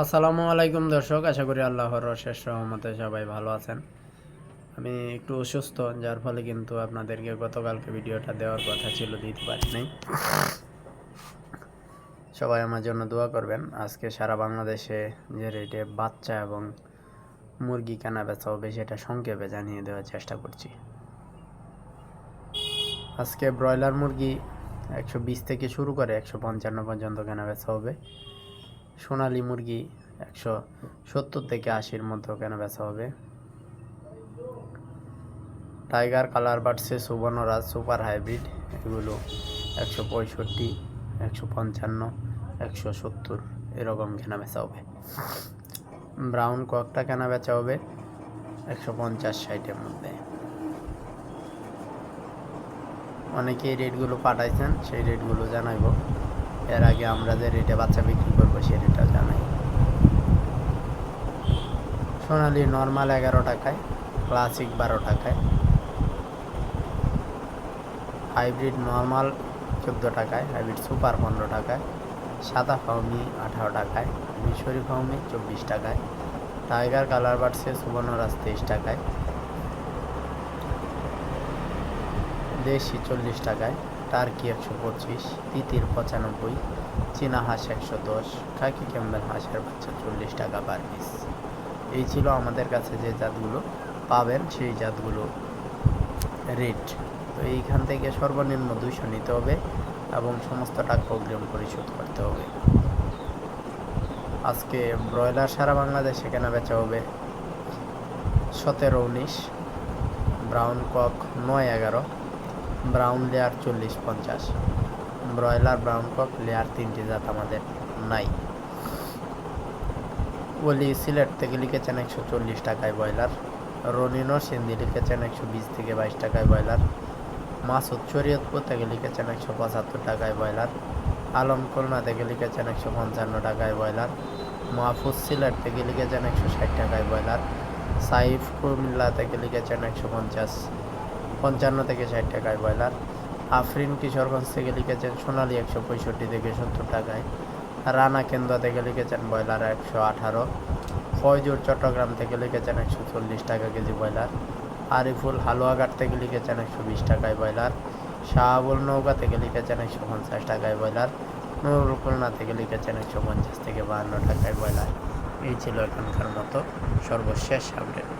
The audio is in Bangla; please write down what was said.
আসসালামু আলাইকুম দর্শক, আশা করি আল্লাহর শেষ রহমতে সবাই ভালো আছেন। আমি একটু অসুস্থ, যার ফলে কিন্তু আপনাদেরকে গতকালকে ভিডিওটা দেওয়ার কথা ছিল, দিতে পারি নাই সবাই আমার জন্য দোয়া করবেন। আজকে সারা বাংলাদেশে যে রেটে বাচ্চা এবং মুরগি কেনা বেচা হবে, সেটা সংক্ষেপে জানিয়ে দেওয়ার চেষ্টা করছি। আজকে ব্রয়লার মুরগি একশো বিশ থেকে শুরু করে একশো পঞ্চান্ন পর্যন্ত কেনা বেচা হবে। সোনালি মুরগি একশো সত্তর থেকে আশির মধ্যে কেনা বেচা হবে? টাইগার, কালার বাড়ছে সুবর্ণরাজ, সুপার হাইব্রিড, এগুলো একশো পঁয়ষট্টি, একশো পঞ্চান্ন, একশো সত্তর, এরকম কেনা বেচা হবে? ব্রাউন ককটা কেনা বেচা হবে? একশো পঞ্চাশ ষাটের মধ্যে। অনেকে এই রেটগুলো পাঠাইছেন, সেই রেটগুলো জানাইব। এর আগে আমরা যে রেটে বাচ্চা বিক্রি করব সে রেটটা জানাই। সোনালি নর্মাল এগারো টাকায়, ক্লাসিক বারো টাকায়। হাইব্রিড নর্মাল চোদ্দ টাকায়, হাইব্রিড সুপার পনেরো টাকায়। সাদা ফাউমি আঠারো টাকায়, মিশরি ফাউমি চব্বিশ টাকায়। টাইগার কালার বাড়ছে সুবর্ণরাজ তেইশ টাকায়। দেশি চল্লিশ টাকায়। টার্কি একশো পঁচিশ? তিতির পঁচানব্বই, চীনা হাঁস একশো দশ, খাকি ক্যাম্বেল হাঁসের বাচ্চা চল্লিশ টাকা পার পিস এই ছিল আমাদের কাছে যে জাতগুলো পাবেন, সেই জাতগুলো রেট। তো এইখান থেকে সর্বনিম্ন দুইশো নিতে হবে এবং সমস্ত টাকা অগ্রিম পরিশোধ করতে হবে। আজকে ব্রয়লার সারা বাংলাদেশে কেনা বেচা হবে সতেরো উনিশ, ব্রাউন কক নয় এগারো ব্রাউন লেয়ার চল্লিশ পঞ্চাশ। ব্রয়লার ব্রাউন কক লেয়ার তিনটি জাত আমাদের নাই। ওলি সিলেট থেকে লিখেছেন একশো চল্লিশ টাকায় ব্রয়লার। রনিনো সিন্ধি লিখেছেন একশো বিশ থেকে বাইশ টাকায় ব্রয়লার। মাসুদ শরীয়তপুর থেকে লিখেছেন একশো পঁচাত্তর টাকায় ব্রয়লার। আলম খুলনা থেকে লিখেছেন একশো পঞ্চান্ন টাকায় ব্রয়লার। মাহফুজ সিলেট থেকে লিখেছেন একশো ষাট টাকায় ব্রয়লার। সাইফ কুমিল্লা থেকে লিখেছেন একশো পঞ্চাশ। পঞ্চান্ন থেকে ষাট টাকায় ব্রয়লার। আফরিন কিশোরগঞ্জ থেকে লিখেছেন, সোনালী একশো পঁয়ষট্টি থেকে সত্তর টাকায়। রানা কেন্দ্র থেকে লিখেছেন, ব্রয়লার একশো আঠারো। ফয়জুর চট্টগ্রাম থেকে লিখেছেন, একশো চল্লিশ টাকা কেজি ব্রয়লার। আরিফুল হালুয়াঘাট থেকে লিখেছেন, একশো বিশ টাকায় ব্রয়লার। শাহাবুল নৌকা থেকে লিখেছেন, একশো পঞ্চাশ টাকায় ব্রয়লার। নুরুল খুলনা থেকে লিখেছেন, একশো পঞ্চাশ থেকে বাহান্ন টাকায় ব্রয়লার। এই ছিল এখনকার মতো সর্বশেষ আপডেট।